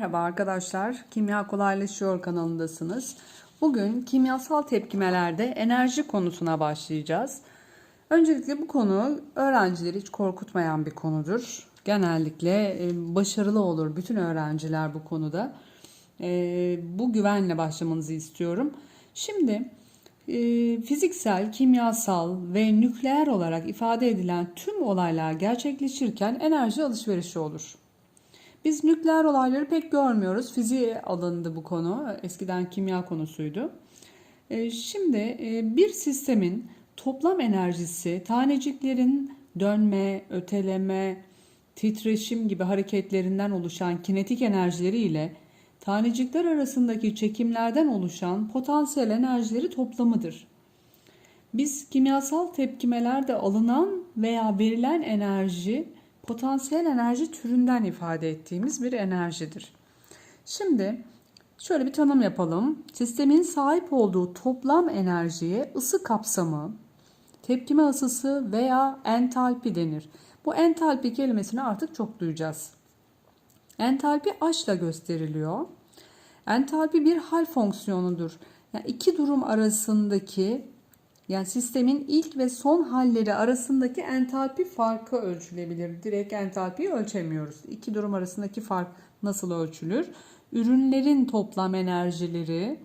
Merhaba arkadaşlar, Kimya Kolaylaşıyor kanalındasınız. Bugün kimyasal tepkimelerde enerji konusuna başlayacağız. Öncelikle bu konu öğrencileri hiç korkutmayan bir konudur. Genellikle e, başarılı olur bütün öğrenciler bu konuda. E, Bu güvenle başlamanızı istiyorum. Şimdi e, fiziksel, kimyasal ve nükleer olarak ifade edilen tüm olaylar gerçekleşirken enerji alışverişi olur. Biz nükleer olayları pek görmüyoruz. Fiziğe alındı bu konu. Eskiden kimya konusuydu. E, Şimdi e, bir sistemin toplam enerjisi taneciklerin dönme, öteleme, titreşim gibi hareketlerinden oluşan kinetik enerjileri ile tanecikler arasındaki çekimlerden oluşan potansiyel enerjileri toplamıdır. Biz kimyasal tepkimelerde alınan veya verilen enerji potansiyel enerji türünden ifade ettiğimiz bir enerjidir. Şimdi şöyle bir tanım yapalım. Sistemin sahip olduğu toplam enerjiye ısı kapsamı, tepkime ısısı veya entalpi denir. Bu entalpi kelimesini artık çok duyacağız. Entalpi H ile gösteriliyor. Entalpi bir hal fonksiyonudur. Yani iki durum arasındaki yani sistemin ilk ve son halleri arasındaki entalpi farkı ölçülebilir. Direkt entalpiyi ölçemiyoruz. İki durum arasındaki fark nasıl ölçülür? Ürünlerin toplam enerjileri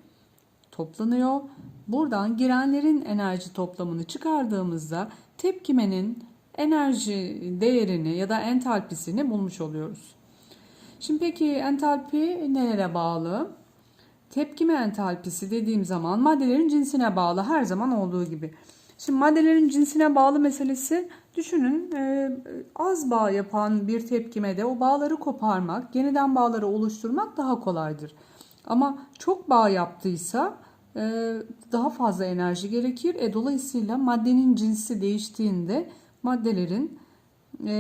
toplanıyor. Buradan girenlerin enerji toplamını çıkardığımızda tepkimenin enerji değerini ya da entalpisini bulmuş oluyoruz. Şimdi peki entalpi nelere bağlı? Tepkime entalpisi dediğim zaman maddelerin cinsine bağlı her zaman olduğu gibi. Şimdi maddelerin cinsine bağlı meselesi düşünün e, az bağ yapan bir tepkimede o bağları koparmak, yeniden bağları oluşturmak daha kolaydır. Ama çok bağ yaptıysa e, daha fazla enerji gerekir. E, dolayısıyla maddenin cinsi değiştiğinde maddelerin e,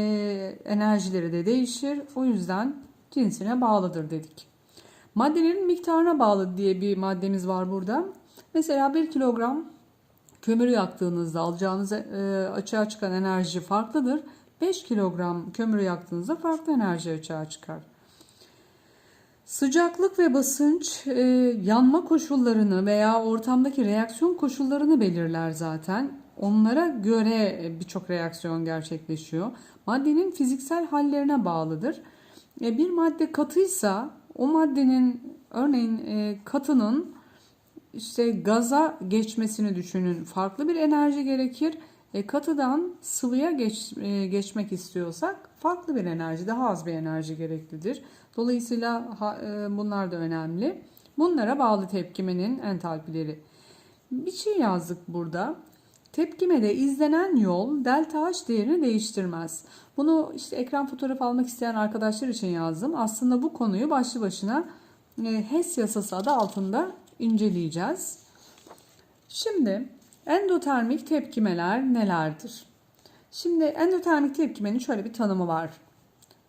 enerjileri de değişir. O yüzden cinsine bağlıdır dedik. Maddelerin miktarına bağlı diye bir maddemiz var burada. Mesela 1 kilogram kömürü yaktığınızda alacağınız e, açığa çıkan enerji farklıdır. 5 kilogram kömürü yaktığınızda farklı enerji açığa çıkar. Sıcaklık ve basınç e, yanma koşullarını veya ortamdaki reaksiyon koşullarını belirler zaten. Onlara göre birçok reaksiyon gerçekleşiyor. Maddenin fiziksel hallerine bağlıdır. E, bir madde katıysa o maddenin örneğin e, katının işte gaza geçmesini düşünün. Farklı bir enerji gerekir. E, katıdan sıvıya geç, e, geçmek istiyorsak farklı bir enerji, daha az bir enerji gereklidir. Dolayısıyla ha, e, bunlar da önemli. Bunlara bağlı tepkimenin entalpileri. Bir şey yazdık burada. Tepkimede izlenen yol delta H değerini değiştirmez. Bunu işte ekran fotoğrafı almak isteyen arkadaşlar için yazdım. Aslında bu konuyu başlı başına e, HES yasası adı altında inceleyeceğiz. Şimdi endotermik tepkimeler nelerdir? Şimdi endotermik tepkimenin şöyle bir tanımı var.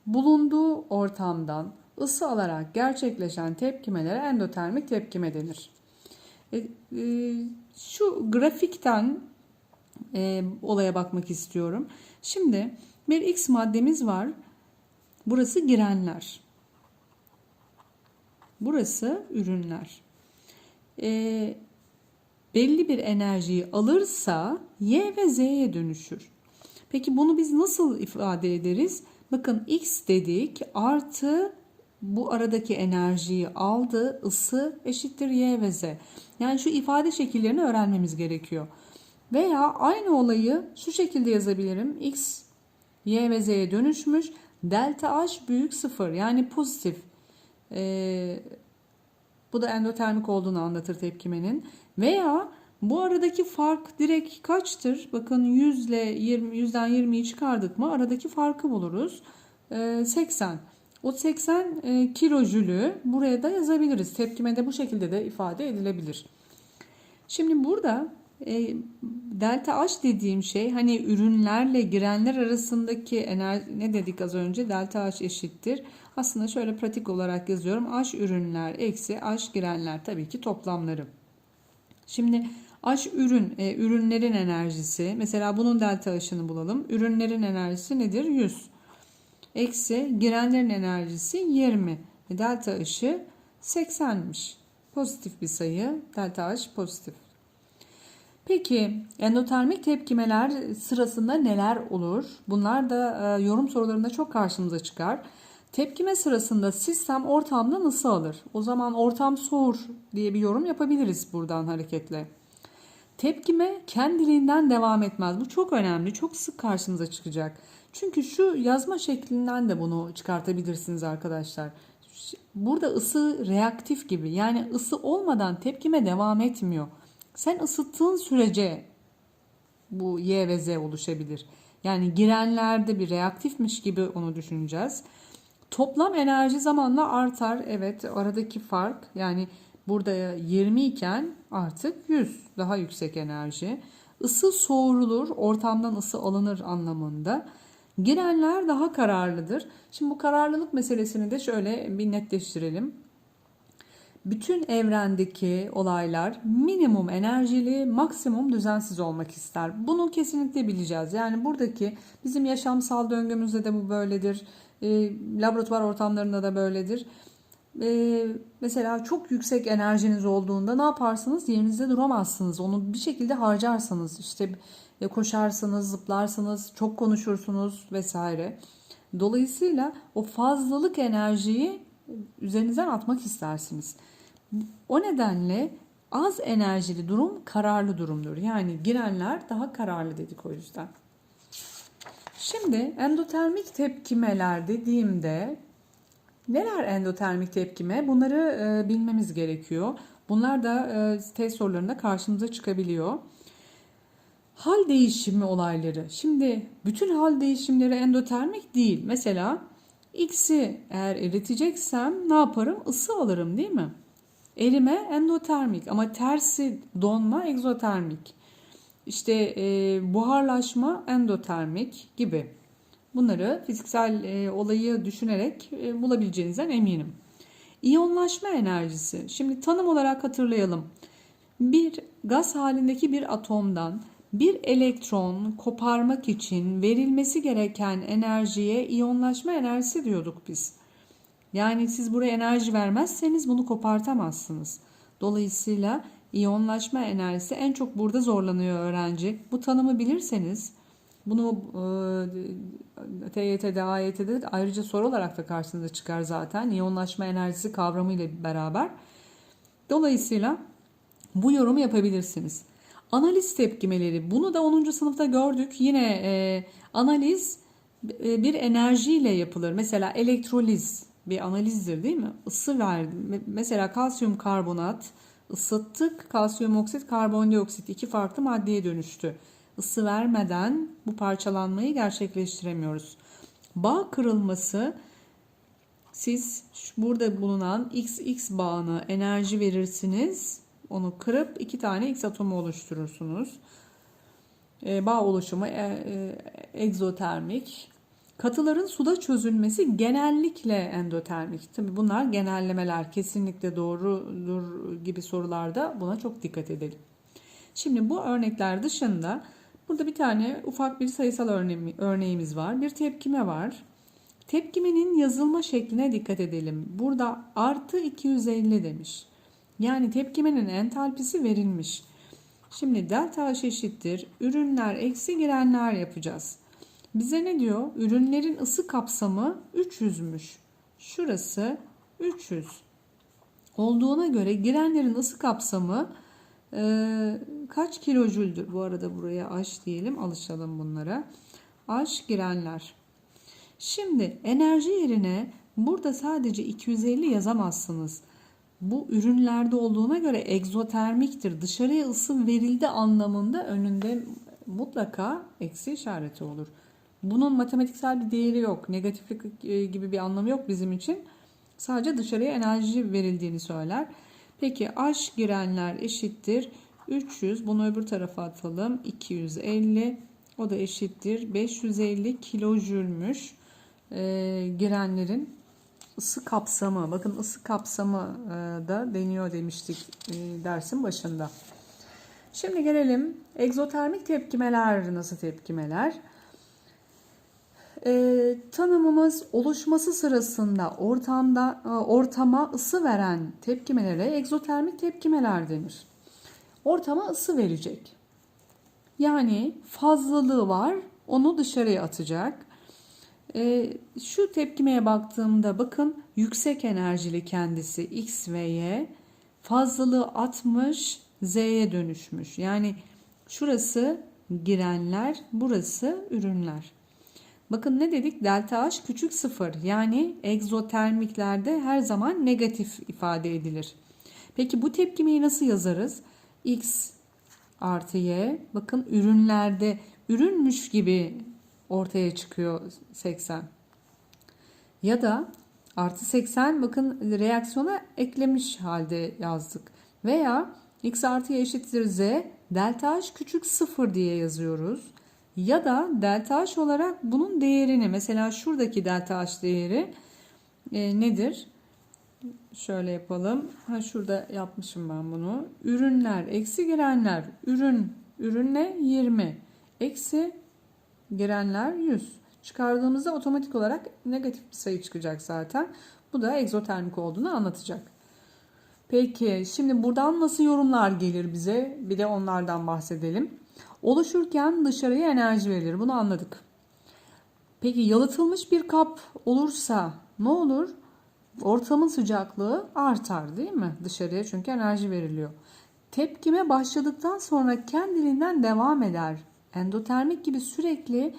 Bulunduğu ortamdan ısı alarak gerçekleşen tepkimelere endotermik tepkime denir. E, e, şu grafikten e, olaya bakmak istiyorum. Şimdi bir X maddemiz var. Burası girenler. Burası ürünler. E, belli bir enerjiyi alırsa Y ve Z'ye dönüşür. Peki bunu biz nasıl ifade ederiz? Bakın X dedik artı bu aradaki enerjiyi aldı. ısı eşittir Y ve Z. Yani şu ifade şekillerini öğrenmemiz gerekiyor. Veya aynı olayı şu şekilde yazabilirim. X, Y ve Z'ye dönüşmüş. Delta H büyük sıfır yani pozitif. Ee, bu da endotermik olduğunu anlatır tepkimenin. Veya bu aradaki fark direkt kaçtır? Bakın 100 ile 20, 100'den 20'yi çıkardık mı aradaki farkı buluruz. Ee, 80. O 80 e, kilojülü buraya da yazabiliriz. Tepkime bu şekilde de ifade edilebilir. Şimdi burada e, delta H dediğim şey hani ürünlerle girenler arasındaki enerji ne dedik az önce delta H eşittir. Aslında şöyle pratik olarak yazıyorum. H ürünler eksi H girenler tabii ki toplamları. Şimdi H ürün, e, ürünlerin enerjisi. Mesela bunun delta H'ını bulalım. Ürünlerin enerjisi nedir? 100. Eksi girenlerin enerjisi 20. E, delta H'ı 80'miş. Pozitif bir sayı. Delta H pozitif. Peki endotermik tepkimeler sırasında neler olur? Bunlar da e, yorum sorularında çok karşımıza çıkar. Tepkime sırasında sistem ortamdan ısı alır. O zaman ortam soğur diye bir yorum yapabiliriz buradan hareketle. Tepkime kendiliğinden devam etmez. Bu çok önemli. Çok sık karşımıza çıkacak. Çünkü şu yazma şeklinden de bunu çıkartabilirsiniz arkadaşlar. Burada ısı reaktif gibi. Yani ısı olmadan tepkime devam etmiyor. Sen ısıttığın sürece bu Y ve Z oluşabilir. Yani girenlerde bir reaktifmiş gibi onu düşüneceğiz. Toplam enerji zamanla artar. Evet aradaki fark yani burada 20 iken artık 100 daha yüksek enerji. Isı soğurulur, ortamdan ısı alınır anlamında. Girenler daha kararlıdır. Şimdi bu kararlılık meselesini de şöyle bir netleştirelim. Bütün evrendeki olaylar minimum enerjili, maksimum düzensiz olmak ister. Bunu kesinlikle bileceğiz. Yani buradaki bizim yaşamsal döngümüzde de bu böyledir. E, laboratuvar ortamlarında da böyledir. E, mesela çok yüksek enerjiniz olduğunda ne yaparsınız? Yerinizde duramazsınız. Onu bir şekilde harcarsınız. İşte e, koşarsınız, zıplarsınız, çok konuşursunuz vesaire. Dolayısıyla o fazlalık enerjiyi üzerinizden atmak istersiniz. O nedenle az enerjili durum kararlı durumdur. Yani girenler daha kararlı dedik o yüzden. Şimdi endotermik tepkimeler dediğimde neler endotermik tepkime? Bunları e, bilmemiz gerekiyor. Bunlar da e, test sorularında karşımıza çıkabiliyor. Hal değişimi olayları. Şimdi bütün hal değişimleri endotermik değil. Mesela X'i eğer eriteceksem ne yaparım? Isı alırım değil mi? Erime endotermik ama tersi donma egzotermik. İşte e, buharlaşma endotermik gibi. Bunları fiziksel e, olayı düşünerek e, bulabileceğinizden eminim. İyonlaşma enerjisi. Şimdi tanım olarak hatırlayalım. Bir gaz halindeki bir atomdan bir elektron koparmak için verilmesi gereken enerjiye iyonlaşma enerjisi diyorduk biz. Yani siz buraya enerji vermezseniz bunu kopartamazsınız. Dolayısıyla iyonlaşma enerjisi en çok burada zorlanıyor öğrenci. Bu tanımı bilirseniz bunu e, TYT'de, AYT'de de ayrıca soru olarak da karşınıza çıkar zaten. İyonlaşma enerjisi kavramı ile beraber. Dolayısıyla bu yorumu yapabilirsiniz. Analiz tepkimeleri. Bunu da 10. sınıfta gördük. Yine e, analiz e, bir enerjiyle yapılır. Mesela elektroliz bir analizdir değil mi? Isı verdim. Mesela kalsiyum karbonat ısıttık. Kalsiyum oksit, karbondioksit iki farklı maddeye dönüştü. Isı vermeden bu parçalanmayı gerçekleştiremiyoruz. Bağ kırılması siz burada bulunan XX bağına enerji verirsiniz. Onu kırıp iki tane X atomu oluşturursunuz. E, bağ oluşumu e, e, egzotermik. Katıların suda çözülmesi genellikle endotermik. Tabi bunlar genellemeler kesinlikle doğrudur gibi sorularda buna çok dikkat edelim. Şimdi bu örnekler dışında burada bir tane ufak bir sayısal örneğimiz var. Bir tepkime var. Tepkimenin yazılma şekline dikkat edelim. Burada artı 250 demiş. Yani tepkimenin entalpisi verilmiş. Şimdi delta H eşittir. Ürünler eksi girenler yapacağız. Bize ne diyor? Ürünlerin ısı kapsamı 300'müş. Şurası 300. Olduğuna göre girenlerin ısı kapsamı e, kaç kilojüldür? Bu arada buraya H diyelim. Alışalım bunlara. H girenler. Şimdi enerji yerine burada sadece 250 yazamazsınız. Bu ürünlerde olduğuna göre egzotermiktir. Dışarıya ısı verildi anlamında önünde mutlaka eksi işareti olur. Bunun matematiksel bir değeri yok. Negatiflik e, gibi bir anlamı yok bizim için. Sadece dışarıya enerji verildiğini söyler. Peki H girenler eşittir. 300 bunu öbür tarafa atalım. 250 o da eşittir. 550 kilojülmüş. Ee, girenlerin ısı kapsamı. Bakın ısı kapsamı e, da deniyor demiştik e, dersin başında. Şimdi gelelim egzotermik tepkimeler nasıl tepkimeler? E, tanımımız oluşması sırasında ortamda e, ortama ısı veren tepkimelere egzotermik tepkimeler denir. Ortama ısı verecek. Yani fazlalığı var, onu dışarıya atacak. E, şu tepkimeye baktığımda bakın yüksek enerjili kendisi X ve Y fazlalığı atmış Z'ye dönüşmüş. Yani şurası girenler, burası ürünler. Bakın ne dedik? Delta H küçük sıfır. Yani egzotermiklerde her zaman negatif ifade edilir. Peki bu tepkimeyi nasıl yazarız? X artı Y. Bakın ürünlerde ürünmüş gibi ortaya çıkıyor 80. Ya da artı 80 bakın reaksiyona eklemiş halde yazdık. Veya x artı y eşittir z delta h küçük 0 diye yazıyoruz. Ya da delta h olarak bunun değerini mesela şuradaki delta h değeri e, nedir? Şöyle yapalım. Ha şurada yapmışım ben bunu. Ürünler eksi girenler. Ürün ürünle 20. Eksi girenler 100. Çıkardığımızda otomatik olarak negatif bir sayı çıkacak zaten. Bu da egzotermik olduğunu anlatacak. Peki şimdi buradan nasıl yorumlar gelir bize? Bir de onlardan bahsedelim. Oluşurken dışarıya enerji verilir. Bunu anladık. Peki yalıtılmış bir kap olursa ne olur? Ortamın sıcaklığı artar değil mi? Dışarıya çünkü enerji veriliyor. Tepkime başladıktan sonra kendiliğinden devam eder. Endotermik gibi sürekli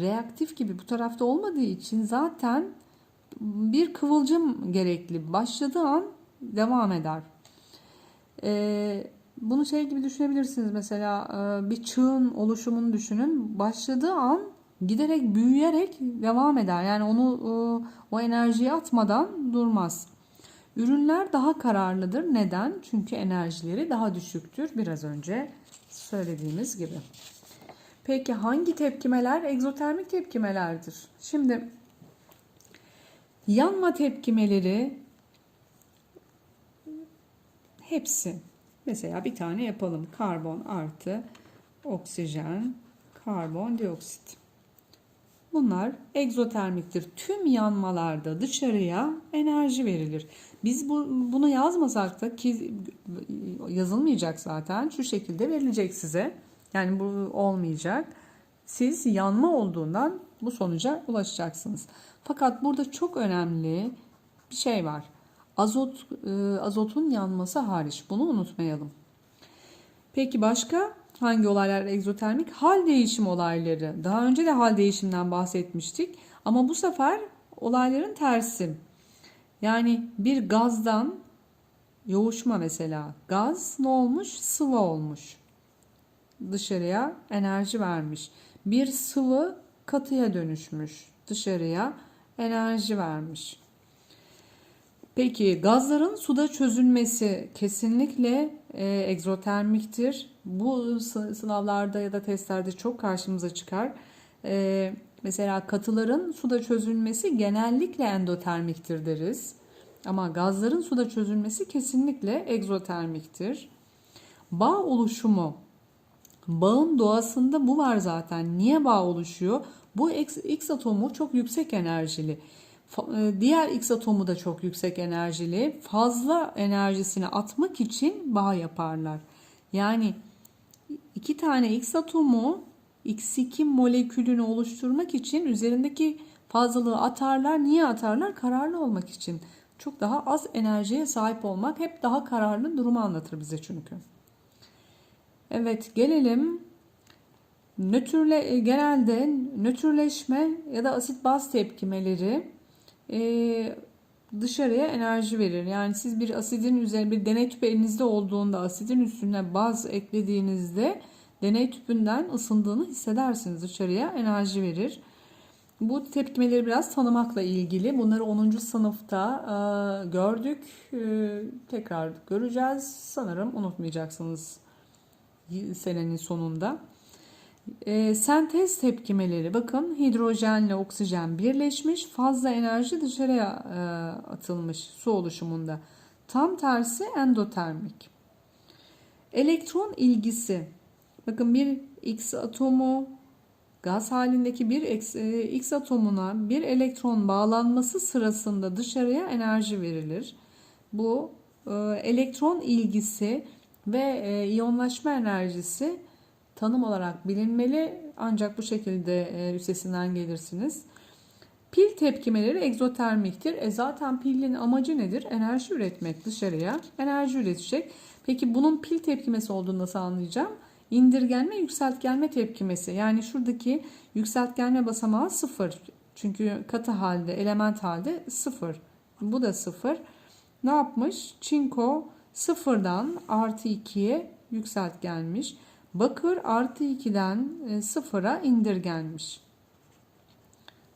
reaktif gibi bu tarafta olmadığı için zaten bir kıvılcım gerekli. Başladığı an devam eder. Ee, bunu şey gibi düşünebilirsiniz mesela e, bir çığın oluşumunu düşünün. Başladığı an giderek büyüyerek devam eder. Yani onu e, o enerjiyi atmadan durmaz. Ürünler daha kararlıdır. Neden? Çünkü enerjileri daha düşüktür. Biraz önce söylediğimiz gibi. Peki hangi tepkimeler egzotermik tepkimelerdir? Şimdi yanma tepkimeleri hepsi. Mesela bir tane yapalım. Karbon artı oksijen, karbondioksit. Bunlar egzotermiktir. Tüm yanmalarda dışarıya enerji verilir. Biz bu, bunu yazmasak da ki yazılmayacak zaten şu şekilde verilecek size. Yani bu olmayacak. Siz yanma olduğundan bu sonuca ulaşacaksınız. Fakat burada çok önemli bir şey var. Azot e, azotun yanması hariç. Bunu unutmayalım. Peki başka hangi olaylar egzotermik? Hal değişim olayları. Daha önce de hal değişimden bahsetmiştik. Ama bu sefer olayların tersi. Yani bir gazdan yoğuşma mesela. Gaz ne olmuş? Sıvı olmuş. Dışarıya enerji vermiş. Bir sıvı katıya dönüşmüş. Dışarıya enerji vermiş. Peki gazların suda çözülmesi kesinlikle e, egzotermiktir. Bu sınavlarda ya da testlerde çok karşımıza çıkar. E, mesela katıların suda çözülmesi genellikle endotermiktir deriz. Ama gazların suda çözülmesi kesinlikle egzotermiktir. Bağ oluşumu. Bağın doğasında bu var zaten. Niye bağ oluşuyor? Bu X, X atomu çok yüksek enerjili. E, diğer X atomu da çok yüksek enerjili. Fazla enerjisini atmak için bağ yaparlar. Yani iki tane X atomu X2 molekülünü oluşturmak için üzerindeki fazlalığı atarlar. Niye atarlar? Kararlı olmak için. Çok daha az enerjiye sahip olmak hep daha kararlı durumu anlatır bize çünkü. Evet gelelim nötrle genelde nötrleşme ya da asit baz tepkimeleri e, dışarıya enerji verir. Yani siz bir asidin üzerine bir deney tüpü elinizde olduğunda asidin üstüne baz eklediğinizde deney tüpünden ısındığını hissedersiniz. Dışarıya enerji verir. Bu tepkimeleri biraz tanımakla ilgili. Bunları 10. sınıfta e, gördük. E, tekrar göreceğiz. Sanırım unutmayacaksınız senenin sonunda. E, sentez tepkimeleri bakın hidrojenle oksijen birleşmiş fazla enerji dışarıya e, atılmış su oluşumunda. Tam tersi endotermik. Elektron ilgisi bakın bir X atomu Gaz halindeki bir X, e, X atomuna bir elektron bağlanması sırasında dışarıya enerji verilir. Bu e, elektron ilgisi ve e, iyonlaşma enerjisi tanım olarak bilinmeli ancak bu şekilde e, üstesinden gelirsiniz. Pil tepkimeleri egzotermiktir. E zaten pilin amacı nedir? Enerji üretmek dışarıya. Enerji üretecek. Peki bunun pil tepkimesi olduğunu nasıl anlayacağım? İndirgenme yükseltgenme tepkimesi. Yani şuradaki yükseltgenme basamağı sıfır. Çünkü katı halde, element halde sıfır. Bu da sıfır. Ne yapmış? Çinko sıfırdan artı 2'ye yükseltgenmiş. Bakır artı 2'den e, sıfıra indirgenmiş.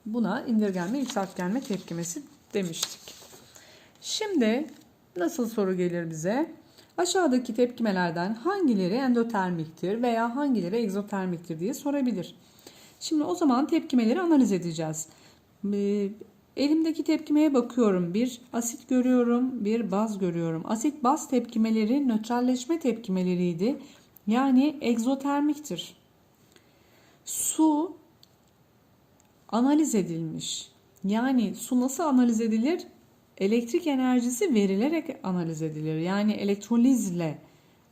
Buna indirgenme yükseltgenme tepkimesi demiştik. Şimdi nasıl soru gelir bize? Aşağıdaki tepkimelerden hangileri endotermiktir veya hangileri egzotermiktir diye sorabilir. Şimdi o zaman tepkimeleri analiz edeceğiz. Ee, Elimdeki tepkimeye bakıyorum. Bir asit görüyorum, bir baz görüyorum. Asit baz tepkimeleri nötralleşme tepkimeleriydi. Yani egzotermiktir. Su analiz edilmiş. Yani su nasıl analiz edilir? Elektrik enerjisi verilerek analiz edilir. Yani elektrolizle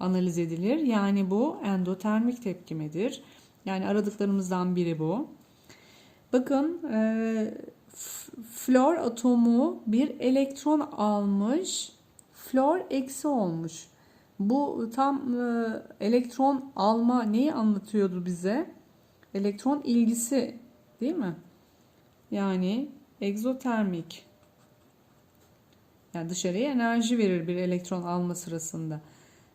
analiz edilir. Yani bu endotermik tepkimedir. Yani aradıklarımızdan biri bu. Bakın e, flor atomu bir elektron almış. Flor eksi olmuş. Bu tam e, elektron alma neyi anlatıyordu bize? Elektron ilgisi değil mi? Yani egzotermik. Yani dışarıya enerji verir bir elektron alma sırasında.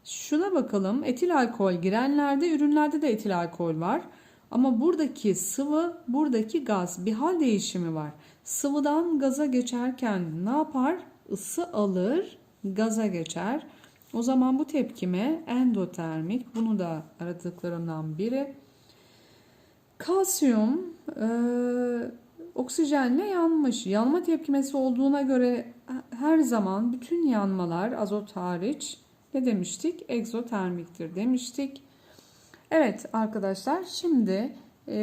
Şuna bakalım. Etil alkol girenlerde, ürünlerde de etil alkol var. Ama buradaki sıvı, buradaki gaz bir hal değişimi var. Sıvıdan gaza geçerken ne yapar? Isı alır, gaza geçer. O zaman bu tepkime endotermik. Bunu da aradıklarımdan biri. Kalsiyum e, oksijenle yanmış. Yanma tepkimesi olduğuna göre her zaman bütün yanmalar azot hariç ne demiştik? Egzotermiktir demiştik. Evet arkadaşlar şimdi e,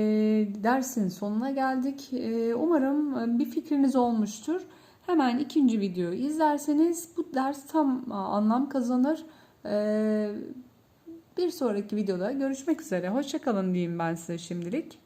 dersin sonuna geldik. E, umarım bir fikriniz olmuştur. Hemen ikinci videoyu izlerseniz bu ders tam anlam kazanır. E, bir sonraki videoda görüşmek üzere. Hoşçakalın diyeyim ben size şimdilik.